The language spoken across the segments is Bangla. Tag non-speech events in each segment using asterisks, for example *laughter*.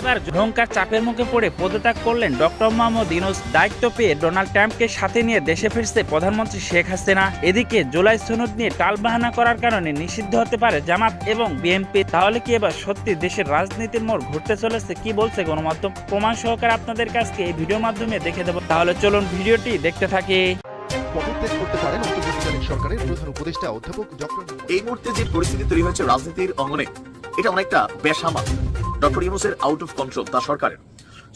এবার ভয়ঙ্কর চাপের মুখে পড়ে পদত্যাগ করলেন ডক্টর মোহাম্মদ ইউনুস। দায়িত্ব পেয়ে ডোনাল্ড ট্রাম্পকে সাথে নিয়ে দেশে ফিরছে প্রধানমন্ত্রী শেখ হাসিনা। এদিকে জুলাই সনদ নিয়ে টালবাহানা করার কারণে নিষিদ্ধ হতে পারে জামাত এবং বিএনপি। তাহলে কি এবার সত্যি দেশের রাজনীতির মোড় ঘুরতে চলেছে? কি বলছে গণমাধ্যম? প্রমাণ সহকারে আপনাদের কাছে এই ভিডিওর মাধ্যমে দেখে দেবো। তাহলে চলুন ভিডিওটি দেখতে থাকি। করতে পারেন সরকারের প্রধান উপদেষ্টা অধ্যাপক ডক্টর এই মুহূর্তে যে পরিস্থিতি তৈরি হয়েছে রাজনীতির অঙ্গনে এটা অনেকটা বেসামা ডক্টর ইউনুসের আউট অফ কন্ট্রোল তার সরকারের।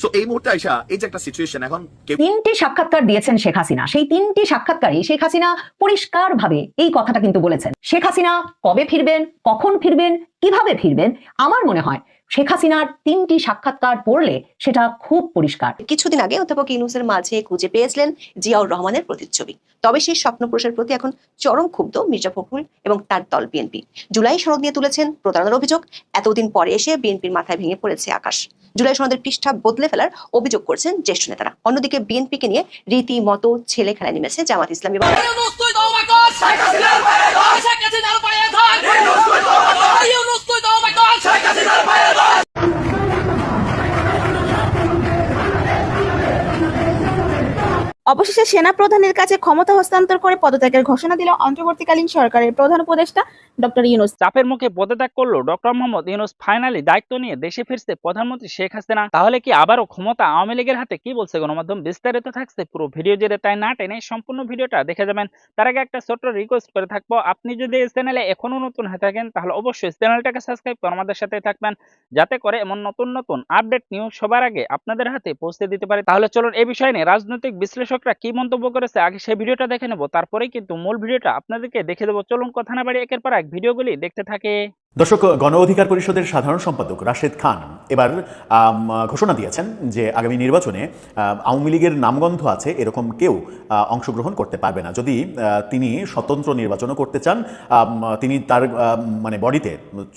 সো এই মুহূর্তে আইসা এই যে একটা সিচুয়েশন এখন তিনটি সাক্ষাৎকার দিয়েছেন শেখ হাসিনা। সেই তিনটি সাক্ষাৎকারে শেখ হাসিনা পরিষ্কারভাবে এই কথাটা কিন্তু বলেছেন। শেখ হাসিনা কবে ফিরবেন কখন ফিরবেন কীভাবে ফিরবেন আমার মনে হয় শেখ হাসিনার তিনটি সাক্ষাৎকার পড়লে সেটা খুব পরিষ্কার। কিছুদিন আগে অধ্যাপক ইউনুসের মাঝে খুঁজে পেয়েছিলেন জিয়াউর রহমানের প্রতিচ্ছবি। তবে সেই স্বপ্নপুরুষের প্রতি এখন চরম ক্ষুব্ধ মির্জা ফখরুল এবং তার দল বিএনপি। জুলাই সনদ নিয়ে তুলেছেন প্রতারণার অভিযোগ এতদিন পরে এসে বিএনপির মাথায় ভেঙে পড়েছে আকাশ। জুলাই সনদের পৃষ্ঠা বদলে ফেলার অভিযোগ করছেন জ্যেষ্ঠ নেতারা। অন্যদিকে বিএনপিকে নিয়ে রীতিমতো ছেলে খেলায় নেমেছে জামাত ইসলামী অবশেষে সেনা প্রধানের কাছে ক্ষমতা হস্তান্তর করে পদত্যাগের ঘোষণা দিল অন্তর্বর্তীকালীন সরকারের প্রধান উপদেষ্টা ডক্টর ইউনুস। চাপের মুখে পদত্যাগ করল ডক্টর মোহাম্মদ ইউনুস। ফাইনালি দায়িত্ব নিয়ে দেশে ফিরছে প্রধানমন্ত্রী শেখ হাসিনা। তাহলে কি আবারও ক্ষমতা আওয়ামী লীগের হাতে? কি বলছে গণমাধ্যম? বিস্তারিত থাকছে পুরো ভিডিও জুড়ে তাই না টেনে সম্পূর্ণ ভিডিওটা দেখে যাবেন। তার আগে একটা ছোট্ট রিকোয়েস্ট করে থাকব। আপনি যদি এই চ্যানেলে এখনও নতুন হয়ে থাকেন, তাহলে অবশ্যই চ্যানেলটাকে সাবস্ক্রাইব করে আমাদের সাথে থাকবেন। যাতে করে এমন নতুন নতুন আপডেট নিউজ সবার আগে আপনাদের হাতে পৌঁছে দিতে পারে। তাহলে চলুন এই বিষয় নিয়ে রাজনৈতিক বিশ্লেষকরা কি মন্তব্য করেছে, আগে সেই ভিডিওটা দেখে নেব, তারপরেই কিন্তু মূল ভিডিওটা আপনাদেরকে দেখে দেবো। চলুন, কথা না বাড়ি একের পর এক ভিডিওগুলি দেখতে থাকে। দর্শক, গণ অধিকার পরিষদের সাধারণ সম্পাদক রাশেদ খান এবার ঘোষণা দিয়েছেন যে আগামী নির্বাচনে আওয়ামী লীগের নামগন্ধ আছে, এরকম কেউ অংশগ্রহণ করতে পারবে না। যদি তিনি স্বতন্ত্র নির্বাচনও করতে চান তিনি তার মানে বডিতে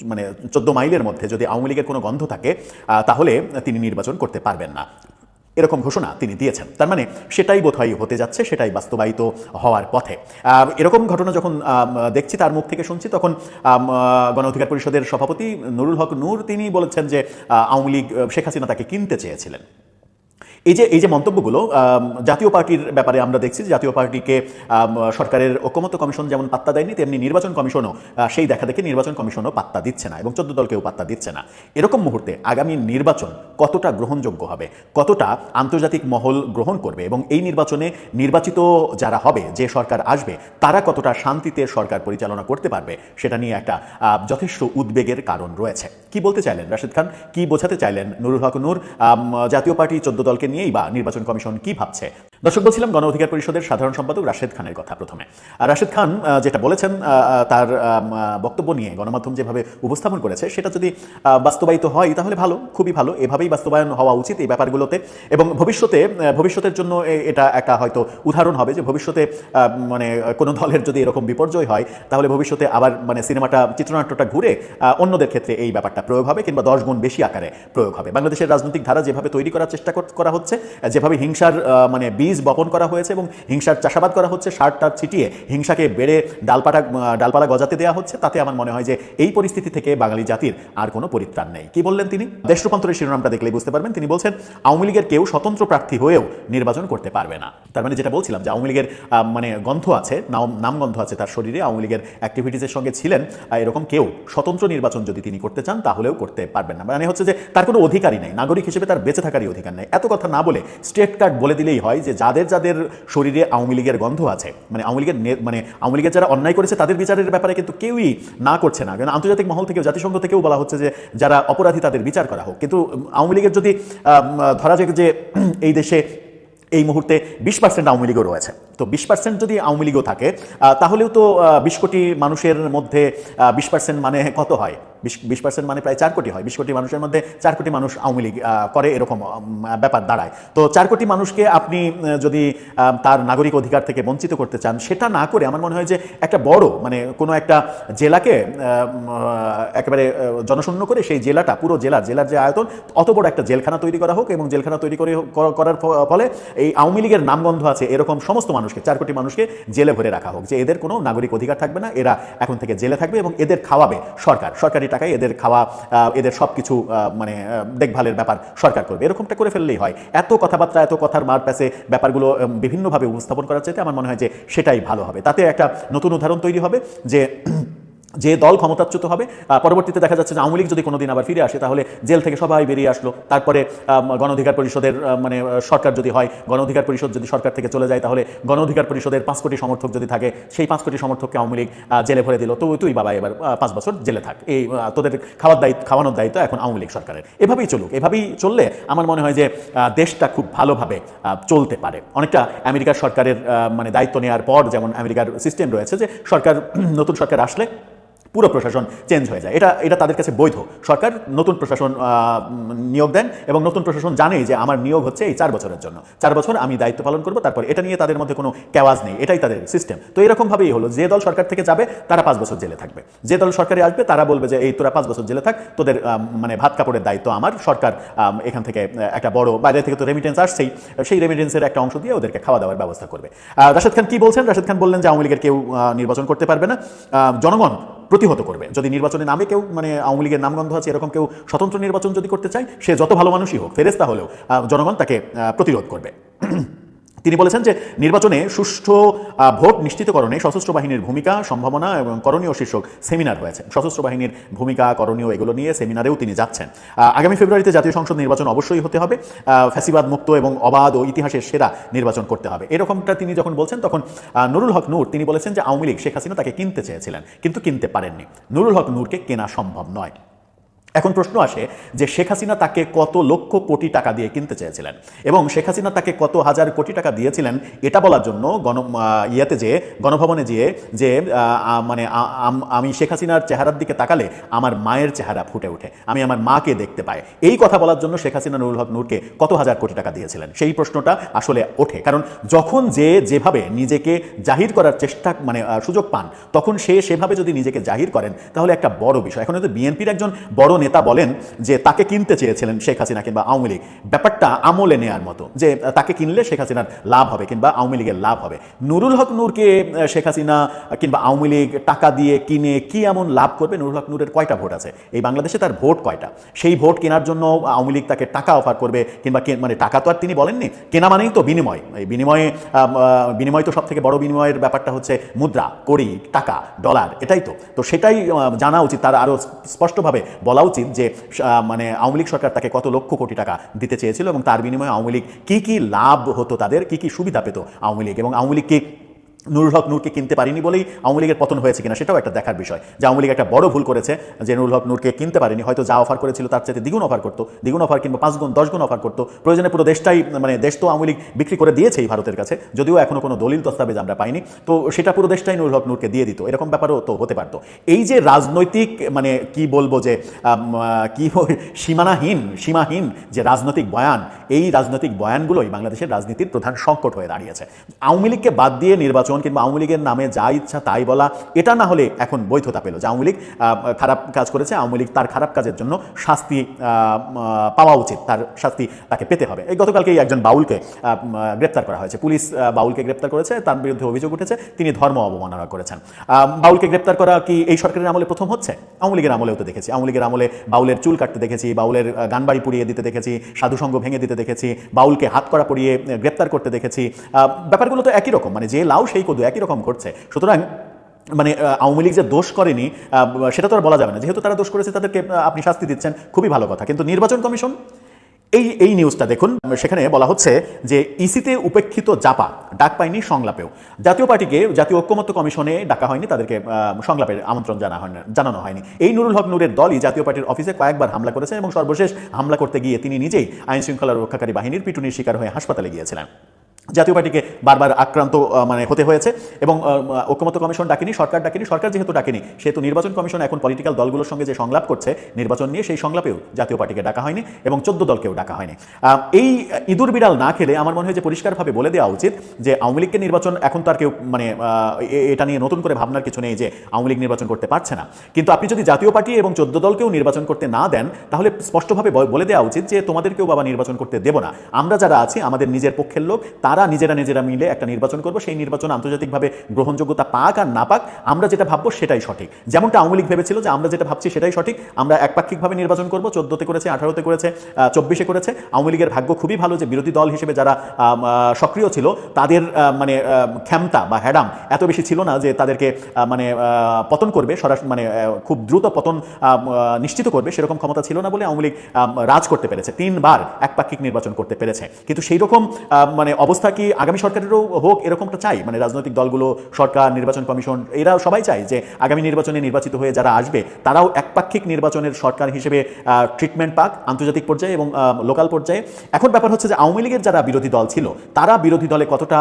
মানে চোদ্দ মাইলের মধ্যে যদি আওয়ামী লীগের কোনো গন্ধ থাকে তাহলে তিনি নির্বাচন করতে পারবেন না। এরকম ঘোষণা তিনি দিয়েছেন। তার মানে সেটাই বোধহয় হতে যাচ্ছে, সেটাই বাস্তবায়িত হওয়ার পথে। এরকম ঘটনা যখন দেখছি তার মুখ থেকে শুনছি, তখন গণ অধিকার পরিষদের সভাপতি নুরুল হক নূর তিনি বলেছেন যে আওয়ামী লীগ শেখ হাসিনা তাকে কিনতে চেয়েছিলেন। এই যে এই যে মন্তব্যগুলো জাতীয় পার্টির ব্যাপারে আমরা দেখছি জাতীয় পার্টিকে সরকারের ঐক্যমত্য কমিশন যেমন পাত্তা দেয়নি, তেমনি নির্বাচন কমিশনও সেই দেখা দেখে নির্বাচন কমিশনও পাত্তা দিচ্ছে না এবং চোদ্দ দলকেও পাত্তা দিচ্ছে না। এরকম মুহূর্তে আগামী নির্বাচন কতটা গ্রহণযোগ্য হবে? কতটা আন্তর্জাতিক মহল গ্রহণ করবে? এবং এই নির্বাচনে নির্বাচিত যারা হবে, যে সরকার আসবে, তারা কতটা শান্তিতে সরকার পরিচালনা করতে পারবে? সেটা নিয়ে একটা যথেষ্ট উদ্বেগের কারণ রয়েছে। কি বলতে চাইলেন রাশেদ খান? কি বোঝাতে চাইলেন নুরুল হক নূর? জাতীয় পার্টি চোদ্দ দলকে নিয়েই বা নির্বাচন কমিশন কি ভাবছে? দর্শক, বলছিলাম গণ অধিকার পরিষদের সাধারণ সম্পাদক রাশেদ খানের কথা প্রথমে। আর রাশেদ খান যেটা বলেছেন তার বক্তব্য নিয়ে গণমাধ্যম যেভাবে উপস্থাপন করেছে, সেটা যদি বাস্তবায়িত হয়, তাহলে ভালো, খুবই ভালো। এভাবেই বাস্তবায়ন হওয়া উচিত এই ব্যাপারগুলোতে। এবং ভবিষ্যতে ভবিষ্যতের জন্য এটা একটা হয়তো উদাহরণ হবে যে ভবিষ্যতে মানে কোনো দলের যদি এরকম বিপর্যয় হয়, তাহলে ভবিষ্যতে আবার মানে সিনেমাটা, চিত্রনাট্যটা ঘুরে অন্যদের ক্ষেত্রে এই ব্যাপারটা প্রয়োগ হবে কিংবা দশ গুণ বেশি আকারে প্রয়োগ হবে। বাংলাদেশের রাজনৈতিক ধারা যেভাবে তৈরি করার চেষ্টা করা হচ্ছে, যেভাবে হিংসার মানে বীজ বপন করা হয়েছে এবং হিংসার চাষাবাদ করা হচ্ছে। সার টার ছিটিয়ে হিংসাকে বেড়ে ডালপাটা, ডালপালা গজাতে দেওয়া হচ্ছে। তাতে আমার মনে হয় যে এই পরিস্থিতি থেকে বাঙালি জাতির আর কোনো পরিত্রাণ নেই। কি বললেন তিনি? দেশ রূপান্তরের শিরোনামটা দেখলেই বুঝতে পারবেন। তিনি বলছেন, আওয়ামী লীগের কেউ স্বতন্ত্র প্রার্থী হয়েও নির্বাচন করতে পারবে না। তার মানে যেটা বলছিলাম যে আওয়ামী লীগের মানে গন্ধ আছে, নাম নামগন্ধ আছে তার শরীরে, আওয়ামী লীগের অ্যাক্টিভিটিসের সঙ্গে ছিলেন এরকম কেউ স্বতন্ত্র নির্বাচন যদি তিনি করতে চান, তাহলেও করতে পারবেন না। মানে হচ্ছে যে তার কোনো অধিকারই নেই। নাগরিক হিসেবে তার বেঁচে থাকারই অধিকার নেই। এত কথা না বলে স্টেট কার্ড বলে দিলেই হয় যে যাদের যাদের শরীরে আওয়ামী লীগের গন্ধ আছে মানে আওয়ামী লীগের মানে আওয়ামী লীগের যারা অন্যায় করেছে তাদের বিচারের ব্যাপারে কিন্তু কেউই না করছে না। কারণ আন্তর্জাতিক মহল থেকেও, জাতিসংঘ থেকেও বলা হচ্ছে যে যারা অপরাধী তাদের বিচার করা হোক। কিন্তু আওয়ামী লীগের যদি ধরা যায় যে এই দেশে এই মুহূর্তে বিশ পার্সেন্ট আওয়ামী লীগও রয়েছে। তো বিশ পার্সেন্ট যদি আওয়ামী লীগও থাকে তাহলেও তো বিশ কোটি মানুষের মধ্যে বিশ পার্সেন্ট মানে কত হয়? বিশ বিশ পার্সেন্ট মানে প্রায় চার কোটি হয়। বিশ কোটি মানুষের মধ্যে চার কোটি মানুষ আওয়ামী লীগ করে এরকম ব্যাপার দাঁড়ায়। তো চার কোটি মানুষকে আপনি যদি তার নাগরিক অধিকার থেকে বঞ্চিত করতে চান, সেটা না করে আমার মনে হয় যে একটা বড় মানে কোনো একটা জেলাকে একেবারে জনশূন্য করে সেই জেলাটা, পুরো জেলা, জেলার যে আয়তন, অত বড় একটা জেলখানা তৈরি করা হোক এবং জেলখানা তৈরি করে করার ফলে এই আওয়ামী লীগের নামগন্ধ আছে এরকম সমস্ত মানুষকে, চার কোটি মানুষকে জেলে ভরে রাখা হোক। যে এদের কোনো নাগরিক অধিকার থাকবে না, এরা এখন থেকে জেলে থাকবে এবং এদের খাওয়াবে সরকার। সরকারি টাকায় এদের খাওয়া এদের সব কিছু মানে দেখভালের ব্যাপার সরকার করবে। এরকমটা করে ফেললেই হয়। এত কথাবার্তা, এত কথার মার প্যাসে ব্যাপারগুলো বিভিন্নভাবে উপস্থাপন করার চাইতে আমার মনে হয় যে সেটাই ভালো হবে। তাতে একটা নতুন উদাহরণ তৈরি হবে যে যে দল ক্ষমতাচ্যুত হবে পরবর্তীতে দেখা যাচ্ছে যে আওয়ামী লীগ যদি কোনোদিন আবার ফিরে আসে তাহলে জেল থেকে সবাই বেরিয়ে আসলো। তারপরে আম, গণ অধিকার পরিষদের মানে সরকার যদি হয় গণ অধিকার পরিষদ যদি সরকার থেকে চলে যায় তাহলে গণ অধিকার পরিষদের পাঁচ কোটি সমর্থক যদি থাকে সেই পাঁচ কোটি সমর্থককে আওয়ামী লীগ জেলে ভরে দিল। তো তুই বাবা এবার পাঁচ বছর জেলে থাক। এই তোদের খাওয়ার দায়িত্ব খাওয়ানোর দায়িত্ব এখন আওয়ামী লীগ সরকারের। এভাবেই চলুক। এভাবেই চললে আমার মনে হয় যে দেশটা খুব ভালোভাবে চলতে পারে। অনেকটা আমেরিকার সরকারের মানে দায়িত্ব নেওয়ার পর যেমন আমেরিকার সিস্টেম রয়েছে যে সরকার *clears throat* নতুন সরকার আসলে পুরো প্রশাসন চেঞ্জ হয়ে যায়। এটা এটা তাদের কাছে বৈধ। সরকার নতুন প্রশাসন নিয়োগ দেন এবং নতুন প্রশাসন জানে যে আমার নিয়োগ হচ্ছে এই চার বছরের জন্য। চার বছর আমি দায়িত্ব পালন করব, তারপর এটা নিয়ে তাদের মধ্যে কোনো কেওয়াজ নেই। এটাই তাদের সিস্টেম তো এরকমভাবেই হলো। যে দল সরকার থেকে যাবে, তারা পাঁচ বছর জেলে থাকবে। যে দল সরকারে আসবে, তারা বলবে যে, এই তোরা পাঁচ বছর জেলে থাক। তোদের মানে ভাত কাপড়ের দায়িত্ব আমার। সরকার এখান থেকে একটা বড়, বাইরে থেকে তো রেমিটেন্স আসছেই। সেই রেমিটেন্সের একটা অংশ দিয়ে ওদেরকে খাওয়া দাওয়ার ব্যবস্থা করবে। রাশেদ খান কি বলছেন? রাশেদ খান বললেন যে, আওয়ামী লীগের কেউ নির্বাচন করতে পারবে না। জনগণ প্রতিহত করবে। যদি নির্বাচনে নামে কেউ মানে আওয়ামী লীগের নামগন্ধ আছে, এরকম কেউ স্বতন্ত্র নির্বাচন যদি করতে চায়, সে যত ভালো মানুষই হোক ফেরেস্তা হলেও জনগণ তাকে প্রতিরোধ করবে। তিনি বলেছেন যে নির্বাচনে সুষ্ঠু ভোট নিশ্চিতকরণে সশস্ত্র বাহিনীর ভূমিকা, সম্ভাবনা এবং করণীয় শীর্ষক সেমিনার হয়েছে। সশস্ত্র বাহিনীর ভূমিকা, করণীয় এগুলো নিয়ে সেমিনারেও তিনি যাচ্ছেন। আগামী ফেব্রুয়ারিতে জাতীয় সংসদ নির্বাচন অবশ্যই হতে হবে। ফ্যাসিবাদ মুক্ত এবং অবাধ ও ইতিহাসের সেরা নির্বাচন করতে হবে। এরকমটা তিনি যখন বলছেন, তখন নুরুল হক নূর তিনি বলেছেন যে আওয়ামী লীগ শেখ হাসিনা তাকে কিনতে চেয়েছিলেন, কিন্তু কিনতে পারেননি। নুরুল হক নূরকে কেনা সম্ভব নয়। এখন প্রশ্ন আসে যে শেখ হাসিনা তাকে কত লক্ষ কোটি টাকা দিয়ে কিনতে চেয়েছিলেন? এবং শেখ হাসিনা তাকে কত হাজার কোটি টাকা দিয়েছিলেন? এটা বলার জন্য গণ ইয়েতে যে, গণভবনে যেয়ে যে মানে আমি শেখ হাসিনার চেহারার দিকে তাকালে আমার মায়ের চেহারা ফুটে ওঠে। আমি আমার মাকে দেখতে পাই। এই কথা বলার জন্য শেখ হাসিনা নুরুল হক নূরকে কত হাজার কোটি টাকা দিয়েছিলেন? সেই প্রশ্নটা আসলে ওঠে। কারণ যখন যে যেভাবে নিজেকে জাহির করার চেষ্টা মানে সুযোগ পান, তখন সে সেভাবে যদি নিজেকে জাহির করেন, তাহলে একটা বড় বিষয়। এখন হয়তো বিএনপির একজন বড় নেতা বলেন যে তাকে কিনতে চেয়েছিলেন শেখ হাসিনা কিংবা আওয়ামী লীগ। ব্যাপারটা আমলে নেয়ার মতো, যে তাকে কিনলে শেখ হাসিনার লাভ হবে কিংবা আওয়ামী লীগের লাভ হবে। নুরুল হক নূরকে শেখ হাসিনা কিংবা আওয়ামী লীগ টাকা দিয়ে কিনে কি এমন লাভ করবে? নুরুল হক নূরের কয়টা ভোট আছে? এই বাংলাদেশে তার ভোট কয়টা? সেই ভোট কেনার জন্য আওয়ামী লীগ তাকে টাকা অফার করবে কিংবা মানে টাকা তো আর তিনি বলেননি। কেনা মানেই তো বিনিময়। এই বিনিময়ে বিনিময় তো সব থেকে বড় বিনিময়ের ব্যাপারটা হচ্ছে মুদ্রা, কড়ি, টাকা ডলার এটাই তো। তো সেটাই জানা উচিত, তার আরও স্পষ্টভাবে বলা উচিত। যে আহ, মানে আওয়ামী লীগ সরকার তাকে কত লক্ষ কোটি টাকা দিতে চেয়েছিল এবং তার বিনিময়ে আওয়ামী লীগ কী কী লাভ হতো তাদের কী কী সুবিধা পেত আওয়ামী লীগ এবং আওয়ামী লীগকে নুরুল হক নূরকে কিনতে পারেনি বলেই আওয়ামী লীগের পতন হয়েছে কিনা সেটাও একটা দেখার বিষয়। যে আওয়ামী লীগ একটা বড় ভুল করেছে যে নুরুল হক নূরকে কিনতে পারেনি, হয়তো যা অফার করেছিল তার চাইতে দ্বিগুণ অফার করতো, দ্বিগুণ অফার কিংবা পাঁচ গুণ, দশ গুণ অফার করতো। প্রয়োজনে পুরো দেশটাই মানে দেশ তো আওয়ামী লীগ বিক্রি করে দিয়েছেই ভারতের কাছে, যদিও এখনও কোনো দলিল দস্তাবেজ আমরা পাইনি। তো সেটা পুরো দেশটাই নুরুল হক নূরকে দিয়ে দিত, এরকম ব্যাপারও তো হতে পারতো। এই যে রাজনৈতিক মানে কি বলব যে কি সীমানাহীন, সীমাহীন যে রাজনৈতিক বয়ান, এই রাজনৈতিক বয়ানগুলোই বাংলাদেশের রাজনীতির প্রধান সংকট হয়ে দাঁড়িয়েছে। আওয়ামী লীগকে বাদ দিয়ে নির্বাচন কিংবা আওয়ামী লীগের নামে যা ইচ্ছা তাই বলা এটা না হলে এখন বৈধতা পেল যে আওয়ামী লীগ খারাপ কাজ করেছে আওয়ামী লীগ তার খারাপ কাজের জন্য শাস্তি পাওয়া উচিত তার শাস্তি তাকে পেতে হবে। এই গতকালকেই একজন বাউলকে গ্রেপ্তার করা হয়েছে। পুলিশ বাউলকে গ্রেপ্তার করেছে তার বিরুদ্ধে অভিযোগ উঠেছে তিনি ধর্ম অবমাননা করেছেন। বাউলকে গ্রেপ্তার করা কি এই সরকারের আমলে প্রথম হচ্ছে? আওয়ামী লীগের আমলেও তো দেখেছি। আওয়ামী লীগের আমলে বাউলের চুল কাটতে দেখেছি বাউলের আহ, গানবাড়ি পুড়িয়ে দিতে দেখেছি সাধুসঙ্গ ভেঙে দিতে দেখেছি বাউলকে হাত করা পড়িয়ে গ্রেপ্তার করতে দেখেছি। ব্যাপারগুলো তো একই রকম মানে যে লাউ সেই কদু একই রকম ঘটছে। সুতরাং মানে আওয়ামী লীগ যে দোষ করেনি সেটা তো আর বলা যাবে না। যেহেতু তারা দোষ করেছে, তাদেরকে আপনি শাস্তি দিচ্ছেন, খুবই ভালো কথা। কিন্তু নির্বাচন কমিশন, এই এই নিউজটা দেখুন, সেখানে বলা হচ্ছে যে ইসিতে উপেক্ষিত জাপা, ডাক পায়নি সংলাপেও। জাতীয় পার্টিকে, জাতীয় ঐক্যমত্য কমিশনে ডাকা হয়নি, তাদেরকে সংলাপের আমন্ত্রণ জানা হয় জানানো হয়নি। এই নুরুল হক নূরের দলই জাতীয় পার্টির অফিসে কয়েকবার হামলা করেছে এবং সর্বশেষ হামলা করতে গিয়ে তিনি নিজেই আইন শৃঙ্খলা রক্ষাকারী বাহিনীর পিটুনির শিকার হয়ে হাসপাতালে গিয়েছিলেন। জাতীয় পার্টিকে বারবার আক্রান্ত মানে হতে হয়েছে এবং ঐক্যমত্য কমিশন ডাকেনি, সরকার ডাকেনি, সরকার যেহেতু ডাকেনি, সেহেতু নির্বাচন কমিশন এখন পলিটিক্যাল দলগুলোর সঙ্গে যে সংলাপ করছে, নির্বাচন নিয়ে সেই সংলাপেও জাতীয় পার্টিকে ডাকা হয়নি এবং চোদ্দ দলকেও ডাকা হয়নি। এই ইঁদুর বিড়াল না খেলে আমার মনে হয় যে পরিষ্কারভাবে বলে দেওয়া উচিত যে আওয়ামী লীগকে নির্বাচন এখন তো আর কেউ মানে এটা নিয়ে নতুন করে ভাবনার কিছু নেই যে আওয়ামী লীগ নির্বাচন করতে পারছে না। কিন্তু আপনি যদি জাতীয় পার্টি এবং চোদ্দ দলকেও নির্বাচন করতে না দেন, তাহলে স্পষ্টভাবে বলে দেওয়া উচিত যে তোমাদেরকেও বাবা নির্বাচন করতে দেব না। আমরা যারা আছি, আমাদের নিজের পক্ষের লোক, তার তারা নিজেরা নিজেরা মিলে একটা নির্বাচন করব, সেই নির্বাচন আন্তর্জাতিকভাবে গ্রহণযোগ্যতা পাক আর না পাক, আমরা যেটা ভাববো সেটাই সঠিক। যেমনটা আওয়ামী লীগ ভেবেছিল যে আমরা যেটা ভাবছি সেটাই সঠিক, আমরা একপাক্ষিকভাবে নির্বাচন করব, চোদ্দোতে করেছে, আঠারোতে করেছে চব্বিশে করেছে। আওয়ামী লীগের ভাগ্য খুবই ভালো যে বিরোধী দল হিসেবে যারা সক্রিয় ছিল, তাদের মানে ক্ষমতা বা হ্যাডাম এত বেশি ছিল না যে তাদেরকে মানে পতন করবে সরাসরি মানে খুব দ্রুত পতন নিশ্চিত করবে, সেরকম ক্ষমতা ছিল না বলে আওয়ামী লীগ রাজ করতে পেরেছে, তিনবার একপাক্ষিক নির্বাচন করতে পেরেছে। কিন্তু সেই রকম মানে অবস্থা কি আগামী সরকারেরও হোক এরকমটা চাই? মানে রাজনৈতিক দলগুলো, সরকার, নির্বাচন কমিশন, এরা সবাই চায় যে আগামী নির্বাচনে নির্বাচিত হয়ে যারা আসবে, তারাও একপাক্ষিক নির্বাচনের সরকার হিসেবে ট্রিটমেন্ট পাক আন্তর্জাতিক পর্যায়ে এবং লোকাল পর্যায়ে। এখন ব্যাপার হচ্ছে যে আওয়ামী লীগের যারা বিরোধী দল ছিল, তারা বিরোধী দলে কতটা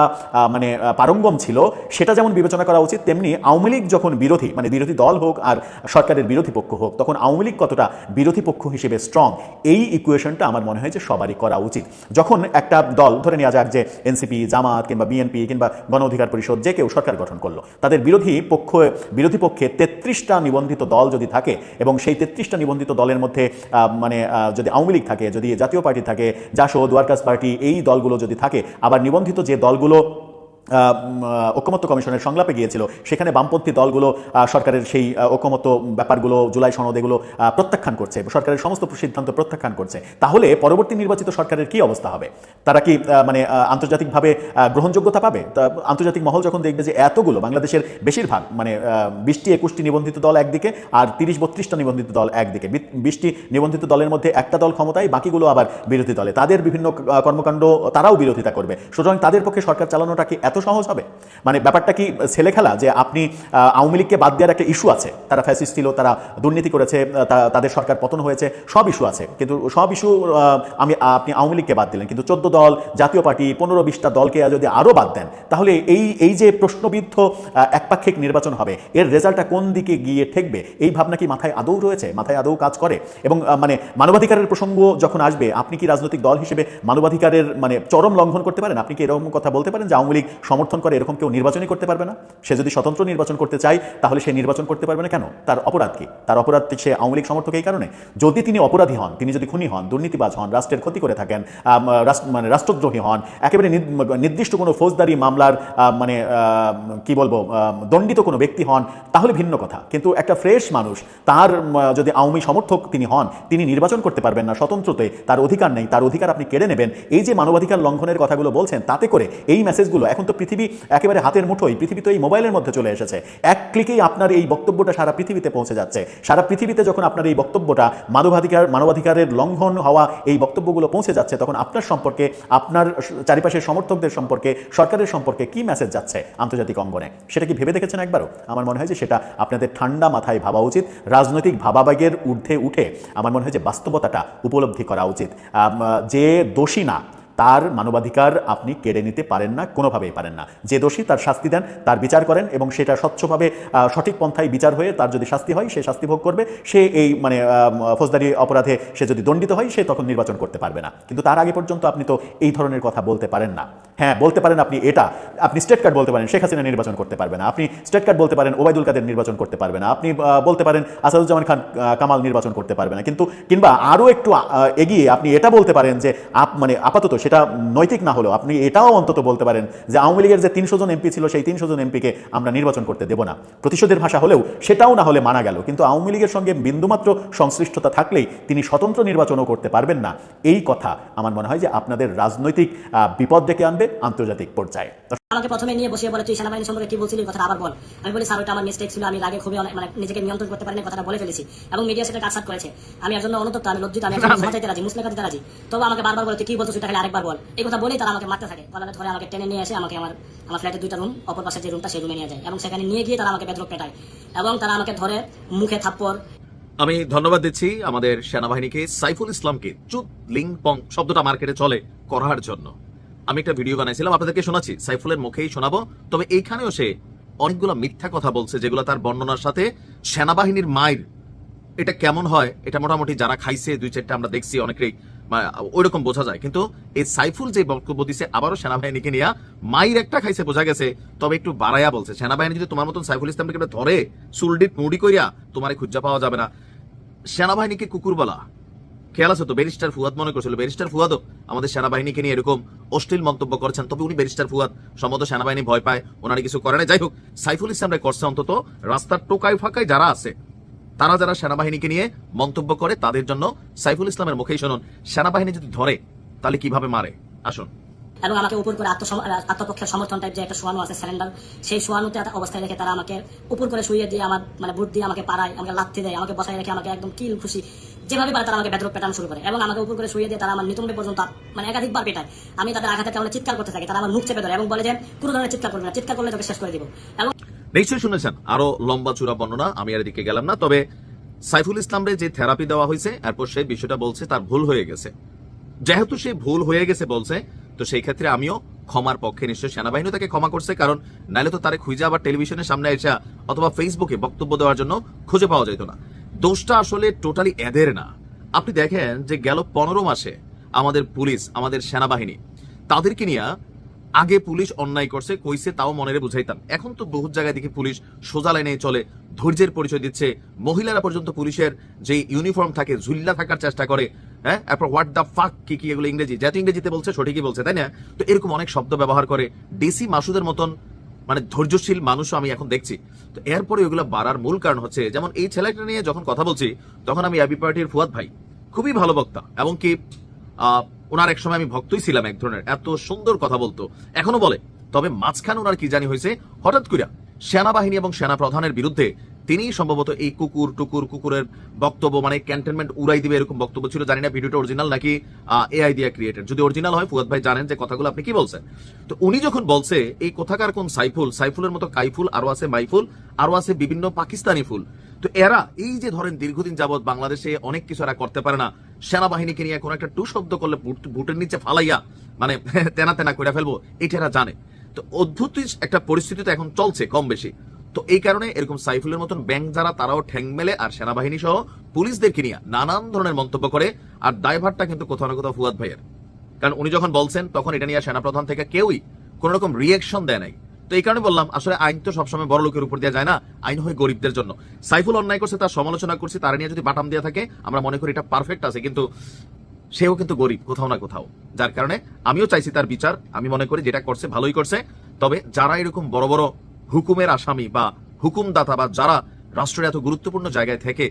মানে পারঙ্গম ছিল, সেটা যেমন বিবেচনা করা উচিত, তেমনি আওয়ামী লীগ যখন বিরোধী মানে বিরোধী দল হোক আর সরকারের বিরোধী পক্ষ হোক, তখন আওয়ামী লীগ কতটা বিরোধী পক্ষ হিসেবে স্ট্রং এই ইকুয়েশনটা আমার মনে হয় যে সবারই করা উচিত। যখন একটা দল, ধরে নেওয়া যাক যে এনসিপি, জামাত কিংবা বিএনপি কিংবা গণ অধিকার পরিষদ, যে কেউ সরকার গঠন করল, তাদের বিরোধী পক্ষ, বিরোধী পক্ষে তেত্রিশটা নিবন্ধিত দল যদি থাকে এবং সেই তেত্রিশটা নিবন্ধিত দলের মধ্যে মানে যদি আওয়ামী লীগ থাকে, যদি জাতীয় পার্টি থাকে, জাসদ, ওয়ার্কার্স পার্টি, এই দলগুলো যদি থাকে, আবার নিবন্ধিত যে দলগুলো ঐক্যমত্য কমিশনের সংলাপে গিয়েছিল। সেখানে বামপন্থী দলগুলো সরকারের সেই ঐক্যমত্য ব্যাপারগুলো, জুলাই সনদ এগুলো প্রত্যাখ্যান করছে, সরকারের সমস্ত সিদ্ধান্ত প্রত্যাখ্যান করছে। তাহলে পরবর্তী নির্বাচিত সরকারের কি অবস্থা হবে? তারা কি মানে আন্তর্জাতিকভাবে গ্রহণযোগ্যতা পাবে? আন্তর্জাতিক মহল যখন দেখবে যে এতগুলো, বাংলাদেশের বেশিরভাগ মানে বিশটি একুশটি নিবন্ধিত দল একদিকে আর তিরিশ বত্রিশটা নিবন্ধিত দল একদিকে বিশটি নিবন্ধিত দলের মধ্যে একটা দল ক্ষমতায়, বাকিগুলো আবার বিরোধী দলে। তাদের বিভিন্ন কর্মকাণ্ড তারাও বিরোধিতা করবে। সুতরাং তাদের পক্ষে সরকার চালানোটা কি এত সহজ হবে। মানে ব্যাপারটা কি, ছেলে খেলা যে আপনি আওয়ামী লীগকে বাদ দেওয়ার একটা ইস্যু আছে। তারা ফ্যাসিস্ট ছিল, তারা দুর্নীতি করেছে তাদের সরকার পতন হয়েছে, সব ইস্যু আছে। কিন্তু সব ইস্যু আমি, আপনি আওয়ামী লীগকে বাদ দিলেন। কিন্তু চোদ্দ দল, জাতীয় পার্টি, পনেরো বিশটা দলকে যদি আরও বাদ দেন, তাহলে এই এই যে প্রশ্নবিদ্ধ একপাক্ষিক নির্বাচন হবে, এর রেজাল্টটা কোন দিকে গিয়ে ঠেকবে, এই ভাবনা কি মাথায় আদৌ রয়েছে, মাথায় আদৌ কাজ করে? এবং মানে মানবাধিকারের প্রসঙ্গ যখন আসবে, আপনি কি রাজনৈতিক দল হিসেবে মানবাধিকারের মানে চরম লঙ্ঘন করতে পারেন? আপনি কি এরকম কথা বলতে পারেন যে আওয়ামী লীগ সমর্থন করে এরকম কেউ নির্বাচনই করতে পারবে না। সে যদি স্বতন্ত্র নির্বাচন করতে চায়, তাহলে সে নির্বাচন করতে পারবে না কেন? তার অপরাধ কি? তার অপরাধ সে আওয়ামী লীগ সমর্থক এই কারণে? যদি তিনি অপরাধী হন, তিনি যদি খুনি হন, দুর্নীতিবাজ হন, রাষ্ট্রের ক্ষতি করে থাকেন মানে রাষ্ট্রদ্রোহী হন, একেবারে নির্দিষ্ট কোনো ফৌজদারি মামলার মানে কি বলব দণ্ডিত কোনো ব্যক্তি হন, তাহলে ভিন্ন কথা। কিন্তু একটা ফ্রেশ মানুষ, তার যদি আওয়ামী সমর্থক তিনি হন, তিনি নির্বাচন করতে পারবেন না স্বতন্ত্রতে, তার অধিকার নেই, তার অধিকার আপনি কেড়ে নেবেন। এই যে মানবাধিকার লঙ্ঘনের কথাগুলো বলছেন, তাতে করে এই মেসেজগুলো এখন তো পৃথিবী একেবারে হাতের মুঠোই পৃথিবী তো এই মোবাইলের মধ্যে চলে এসেছে। এক ক্লিকেই আপনার এই বক্তব্যটা সারা পৃথিবীতে পৌঁছে যাচ্ছে। সারা পৃথিবীতে যখন আপনার এই বক্তব্যটা মানবাধিকার, মানবাধিকারের লঙ্ঘন হওয়া এই বক্তব্যগুলো পৌঁছে যাচ্ছে, তখন আপনার সম্পর্কে, আপনার চারিপাশের সমর্থকদের সম্পর্কে, সরকারের সম্পর্কে কি মেসেজ যাচ্ছে আন্তর্জাতিক অঙ্গনে? সেটা কি ভেবে দেখেছেন একবারও? আমার মনে হয় যে সেটা আপনাদের ঠান্ডা মাথায় ভাবা উচিত, রাজনৈতিক ভাবাবেগের ঊর্ধ্বে উঠে আমার মনে হয় যে বাস্তবতাটা উপলব্ধি করা উচিত। যে দোষী না তার মানবাধিকার আপনি কেড়ে নিতে পারেন না, কোনোভাবেই পারেন না। যে দোষী তার শাস্তি দেন, তার বিচার করেন এবং সেটা স্বচ্ছভাবে সঠিক পন্থায় বিচার হয়ে তার যদি শাস্তি হয়, সে শাস্তি ভোগ করবে। সে এই মানে ফৌজদারি অপরাধে সে যদি দণ্ডিত হয়, সে তখন নির্বাচন করতে পারবে না। কিন্তু তার আগে পর্যন্ত আপনি তো এই ধরনের কথা বলতে পারেন না। হ্যাঁ বলতে পারেন আপনি এটা। আপনি স্টেট কার্ড বলতে পারেন, শেখ হাসিনা নির্বাচন করতে পারবে না। আপনি স্টেট কার্ড বলতে পারেন, ওবায়দুল কাদের নির্বাচন করতে পারবে না। আপনি বলতে পারেন আসাদুজ্জামান খান কামাল নির্বাচন করতে পারবে না। কিন্তু, কিংবা আরও একটু এগিয়ে আপনি এটা বলতে পারেন যে আপ মানে আপাতত সেটা নৈতিক না হলেও আপনি এটাও অন্তত বলতে পারেন যে আওয়ামী লীগের যে তিনশো জন এমপি ছিল, সেই তিনশো জন এমপিকে আমরা নির্বাচন করতে দেব না। প্রতিশোধের ভাষা হলেও সেটাও না হলে মানা গেল। কিন্তু আওয়ামী লীগের সঙ্গে বিন্দুমাত্র সংশ্লিষ্টতা থাকলেই তিনি স্বতন্ত্র নির্বাচনও করতে পারবেন না। এই কথা আমার মনে হয় যে আপনাদের রাজনৈতিক বিপদ ডেকে আনবে। আন্তর্জাতিক পর্যায়ে। আমাকে প্রথমে নিয়ে বসিয়ে বলে তুই সেনাবাহিনী সম্পর্কে কি বলছিলি? কথাটা আবার বল। আমি বলি স্যার ওটা আমার মিস্টেক ছিল। আমি রাগে খুবই মানে নিজেকে নিয়ন্ত্রণ করতে পারিনি। কথাটা বলে ফেলেছি। এবং মিডিয়া সেটা কাটসাট করেছে। আমি এর জন্য অনুতপ্ত আমি লজ্জিত আমি একজন *laughs* ক্ষমা রাজি মুসলিম দিতে রাজি। তবে আমাকে বারবার বলে তুই কি বলছো সেটা খালি আরেকবার বল। এই কথা বলেই তারা আমাকে মারতে থাকে। গলাটা ধরে আমাকে টেনে নিয়ে এসে আমাকে আমার আমার ফ্ল্যাটের দুইটা রুম অপর পাশে যে রুমটা সেই রুমে নিয়ে যায়। এবং সেখানে নিয়ে গিয়ে তারা আমাকে বেদরক পেটায়। এবং তারা আমাকে ধরে মুখে থাপ্পড়। আমি ধন্যবাদ দিচ্ছি আমাদের সেনাবাহিনীকে। সাইফুল ইসলামকে চুপ লিং পং শব্দটা মার্কেটে চলে করার জন্য। আমি একটা ভিডিও বানাইছিলাম, আপনাদেরকে শোনাচ্ছি। সাইফুলের মুখেই শোনাবো। তবে এইখানেও সে অনেকগুলো মিথ্যা কথা বলছে, যেগুলো তার বর্ণনার সাথে সেনাবাহিনীর মায়ের এটা কেমন হয়, এটা মোটামুটি যারা খাইছে, দুই চারটা আমরা দেখছি, অনেকেই ওই রকম বোঝা যায়। কিন্তু এই সাইফুল যে বক্তব্য দিছে, আবারও সেনাবাহিনীকে নিয়ে মাইর একটা খাইছে বোঝা গেছে, তবে একটু বাড়াইয়া বলছে। সেনাবাহিনী যদি তোমার মতন সাইফুল ইসলামকে ধরে, চুলডিট মুড়ি কইরা তোমার খুঁজা পাওয়া যাবে না। সেনাবাহিনীকে কুকুর বলা খেয়াল আছে তো? ব্যারিস্টার ফুয়াদ মনে করছিল। ব্যারিস্টার ফুয়াদও আমাদের সেনাবাহিনীকে নিয়ে এরকম অশ্লীল মন্তব্য করেছেন, তবে উনি ব্যারিস্টার ফুয়াদ সম্ভবত সেনাবাহিনী ভয় পায়, ওনারা কিছু করে না যাই হোক, সাইফুল ইসলামরা করছে অন্তত রাস্তার টোকায় ফাঁকায় যারা আছে, তারা যারা সেনাবাহিনীকে নিয়ে মন্তব্য করে, তাদের জন্য সাইফুল ইসলামের মুখেই শুনুন, সেনাবাহিনী যদি ধরে, তাহলে কীভাবে মারে? আসুন। এবং আমাকে উপর করে আহ, আত্মপক্ষের সমর্থন টাইপ যে একটা শোয়ানো আছে সিলিন্ডার সেই শোয়ানোতে অবস্থায় রেখে তারা আমাকে উপর করে শুয়ে দিয়ে আমার মানে বুট দিয়ে আমাকে পাড়ায় আমাকে লাথি দেয় আমাকে বসায় রেখে আমাকে একদম কিল খুশি। যেভাবে পারে তারা আমাকে বেদরক পেটানো শুরু করে এবং আমাকে উপর করে শুয়ে দিয়ে তারা আমার নিতম্বে পর্যন্ত মানে একাধিকবার পেটায়। আমি তাদের আঘাতের কারণে চিৎকার করতে থাকি তারা আমার মুখ চেপে ধরে এবং বলে যে কোনো ধরনের চিৎকার করবে না চিৎকার করলে তোকে শেষ করে দিব। এবং নিশ্চয়ই শুনেছেন আরও লম্বা চূড়া বর্ণনা আমি আর এদিকে গেলাম না তবে সাইফুল ইসলামরে যে থেরাপি দেওয়া হয়েছে এরপর সে বিষয়টা বলছে তার ভুল হয়ে গেছে। যেহেতু সে ভুল হয়ে গেছে বলছে তো সেই ক্ষেত্রে আমিও ক্ষমার পক্ষে নিশ্চয় সেনাবাহিনী তাকে ক্ষমা করছে, কারণ নাহলে তো তারে খুঁজে আবার টেলিভিশনের সামনে এসে অথবা ফেসবুকে বক্তব্য দেওয়ার জন্য খুঁজে পাওয়া যেত না। দোষটা আসলে টোটালি এদের না। আপনি দেখেন যে গেল পনেরো মাসে আমাদের পুলিশ, আমাদের সেনাবাহিনী, তাদেরকে নিয়ে আগে পুলিশ অন্যায় করছে, কইছে, তাও মনে বুঝাইতাম। এখন তো বহু জায়গায় দেখি পুলিশ সোজা লাইনে চলে, ধৈর্যের পরিচয় দিচ্ছে। মহিলারা পর্যন্ত পুলিশের যে ইউনিফর্ম থাকে, ঝুল্লা থাকার চেষ্টা করে হ্যাঁ? এরপর হোয়াট দ্য ফাক কি কি এগুলো ইংরেজি? যেহেতু ইংরেজিতে বলছে, সঠিকই বলছে, তাই না? তো এরকম অনেক শব্দ ব্যবহার করে ডিসি মাসুদের মতন মানে ধৈর্যশীল মানুষও আমি এখন দেখছি। তো এরপরে ওইগুলো বাড়ার মূল কারণ হচ্ছে, যেমন এই ছেলেটা নিয়ে যখন কথা বলছি, তখন আমি এবি পার্টির ফুয়াদ ভাই, খুবই ভালো বক্তা। এবং কি ওনার এক সময় আমি ভক্তই ছিলাম এক ধরনের, এত সুন্দর কথা বলতো। এখনও বলে। তবে মাঝখানে ওনার কি জানি হয়েছে, হঠাৎ করে সেনাবাহিনী এবং সেনা প্রধানের বিরুদ্ধে তিনি সম্ভবত এই কুকুর, টুকুর, কুকুরের বক্তব্য মানে ক্যান্টনমেন্ট উড়াই দিবে এরকম বক্তব্য ছিল। জানি না, ভিডিওটা অরিজিনাল নাকি এআই দিয়া ক্রিয়েটেড যদি অরিজিনাল হয়, ফুয়াদ ভাই জানেন যে কথাগুলো আপনি কি বলছেন। তো উনি যখন বলছে, এই কোথাকার কোন সাইফুল, সাইফুলের মতো কাইফুল আরও আছে মাইফুল আরও আছে বিভিন্ন পাকিস্তানি ফুল। তো এরা, এই যে ধরেন দীর্ঘদিন যাবৎ বাংলাদেশে অনেক কিছু এরা করতে পারে না, সেনাবাহিনীকে নিয়ে কোনো একটা টু শব্দ করলে বুটের নিচে ফালাইয়া মানে *laughs* তেনা তেনা করে ফেলব, এটা এরা জানে। তো অদ্ভুত একটা পরিস্থিতি তো এখন চলছে কম বেশি। তো এই কারণে এরকম সাইফুলের মতন ব্যাংক যারা, তারাও ঠ্যাং মেলে আর সেনাবাহিনী সহ পুলিশদেরকে নিয়ে নানান ধরনের মন্তব্য করে আর দায়ভারটা কিন্তু কোথাও না কোথাও ফুয়াদ ভাইয়ের। কারণ উনি যখন বলছেন, তখন এটা নিয়ে সেনাপ্রধান থেকে কেউই কোন রকম রিয়েকশন দেয় নাই। তো এই কারণে বললাম, আসলে আইন তো সবসময় বড় লোকের উপর দেওয়া যায় না, আইন হয় গরিবদের জন্য। সাইফুল অন্যায় করছে, তার সমালোচনা করছে, তার নিয়ে যদি বাটাম দেওয়া থাকে, আমরা মনে করি এটা পারফেক্ট আছে, কিন্তু সেও কিন্তু গরিব, কোথাও না কোথাও। যার কারণে আমিও চাইছি তার বিচার, আমি মনে করি যেটা করছে ভালোই করছে। তবে যারা এরকম বড় বড় হুকুমের আসামি বা হুকুমদাতা বা যারা রাষ্ট্রের এত গুরুত্বপূর্ণ জায়গায় থেকে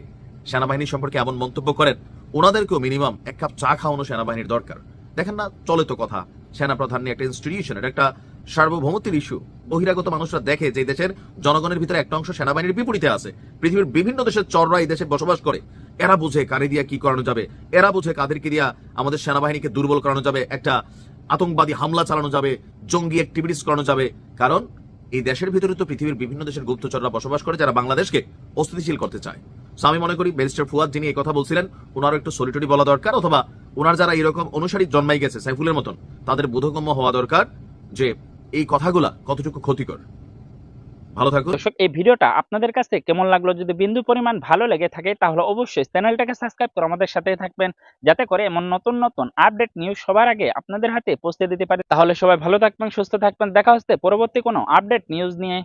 সেনাবাহিনী সম্পর্কে এমন মন্তব্য করেন, ওনাদেরকেও মিনিমাম এক কাপ চা খাওয়ানো সেনাবাহিনীর দরকার। দেখেন না, চলে তো কথা। সেনাপ্রধান নিয়ে একটা ইনস্টিটিউশন এটা একটা সার্বভৌমত্বের ইস্যু বহিরাগত মানুষরা দেখে যে দেশের জনগণের ভিতরে একটা অংশ সেনাবাহিনীর বিপরীতে আছে। পৃথিবীর বিভিন্ন দেশের চররা এই দেশে বসবাস করে। এরা বুঝে কারে দিয়া কি করানো যাবে। এরা বুঝে কাদেরকে দিয়া আমাদের সেনাবাহিনীকে দুর্বল করানো যাবে। একটা আতঙ্কবাদী হামলা চালানো যাবে। জঙ্গি অ্যাক্টিভিটিস করানো যাবে। কারণ এই দেশের ভিতরে তো পৃথিবীর বিভিন্ন দেশের গুপ্তচররা বসবাস করে যারা বাংলাদেশকে অস্থিতিশীল করতে চায়। সো আমি মনে করি ব্যারিস্টার ফুয়াদ যিনি এই কথা বলছিলেন ওনারও একটু সলিটরি বলা দরকার, অথবা ওনার যারা এরকম অনুসারী জন্মাই গেছে, সাইফুলের মতন, তাদের বোধগম্য হওয়া দরকার যে এই কথাগুলা কতটুকু ক্ষতিকর। ভালো থাকুন। দর্শক, এই ভিডিওটা আপনাদের কাছে কেমন লাগল? যদি বিন্দু পরিমাণ ভালো লেগে থাকে, তাহলে অবশ্যই চ্যানেলটাকে সাবস্ক্রাইব করে আমাদের সাথে থাকবেন, যাতে করে এমন নতুন নতুন আপডেট নিউজ সবার আগে আপনাদের হাতে পৌঁছে দিতে পারে। তাহলে সবাই ভালো থাকবেন, সুস্থ থাকবেন। দেখা হচ্ছে পরবর্তী কোনো আপডেট নিউজ নিয়ে।